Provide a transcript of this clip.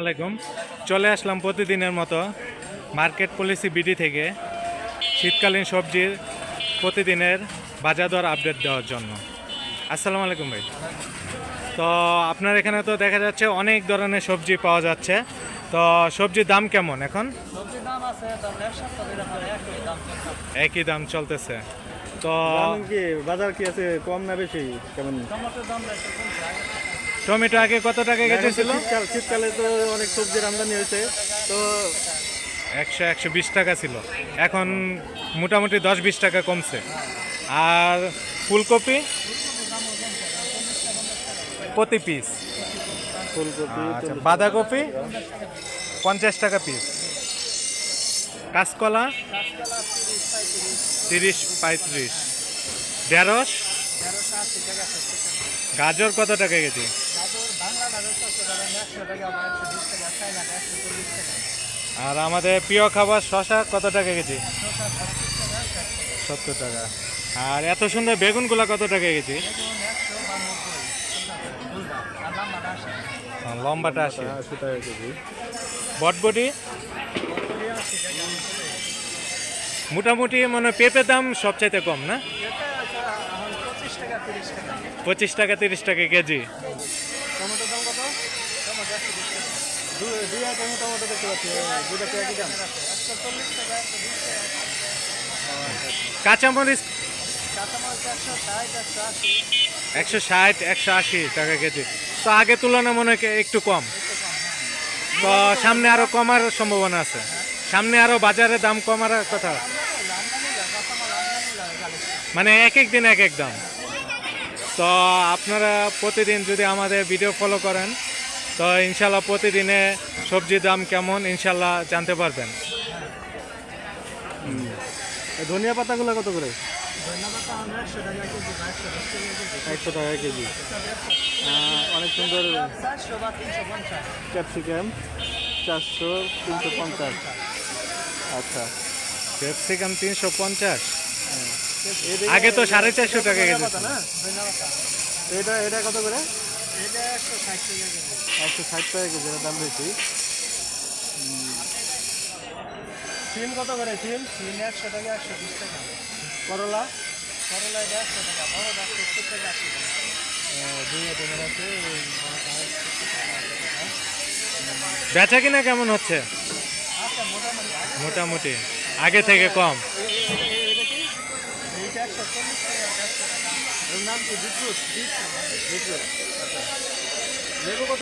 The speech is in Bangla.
আলাইকুম। চলে আসলাম প্রতিদিনের মতো মার্কেট পলিসি বিডি থেকে শীতকালীন সবজির প্রতিদিনের বাজার দর আপডেট দেওয়ার জন্য। আসসালামু আলাইকুম ভাই। তো আপনার এখানে তো দেখা যাচ্ছে অনেক ধরনের সবজি পাওয়া যাচ্ছে। তো সবজির দাম কেমন এখন? একই দাম চলছে একই দাম চলতেছে। তো কি বাজার কি আছে কম না বেশি কেমন? দাম টমেটো আগে কত টাকা কেজি ছিল শীতকাল শীতকালে তো অনেক সবজির আমদানি হয়েছে তো একশো একশো বিশ টাকা ছিল। এখন মোটামুটি দশ বিশ টাকা কমছে। আর ফুলকপি? প্রতি পিস ফুলকপি আচ্ছা বাঁধাকপি? পঞ্চাশ টাকা পিস কাঁচকলা? তিরিশ পঁয়ত্রিশ। তিরিশ ঢেঁড়স? গাজর কত টাকা কেজি? আর আমাদের প্রিয় খাবার শশা কত টাকা কেজি? সত্তর টাকা। আর এত সুন্দর বেগুনগুলা কত টাকা কেজি? লম্বাটা আসে আশি। টাকা কেজি বটবটি? আশি মোটামুটি মানে পেঁপের দাম সবচাইতে কম না? পঁচিশ টাকা তিরিশ টাকা। কেজি। দুই একশো চল্লিশ একশো ষাট একশো আশি টাকা কেজি। তো আগে তুলনা মনে হয় একটু কম। তো সামনে আরও কমার সম্ভাবনা আছে। সামনে আরও বাজারে দাম কমার কথা মানে এক এক দিন এক এক দাম। তো আপনারা প্রতিদিন যদি আমাদের ভিডিও ফলো করেন তো ইনশাল্লাহ প্রতিদিনে সবজির দাম কেমন ইনশাল্লাহ জানতে পারবেন। ধনিয়া পাতাগুলো কত করে? একশো টাকা কেজি। অনেক সুন্দর ক্যাপসিকাম চারশো তিনশো পঞ্চাশ। আচ্ছা। ক্যাপসিকাম তিনশো পঞ্চাশ? আগে তো সাড়ে চারশো টাকা কেজি না? এটা এটা কত করে? একশো ষাট টাকা কেজি দাম বেশি। সিম কত করে সিম? তিন একশো টাকা একশো বিশ টাকা। করলা? করলা এটা একশো টাকা বড় সত্তর টাকা আশি টাকা দুই আইটেমের আছে বেচা কিনা কেমন হচ্ছে? আচ্ছা মোটামুটি আগে থেকে কম। নাম কি? বিটরুট। 寝ること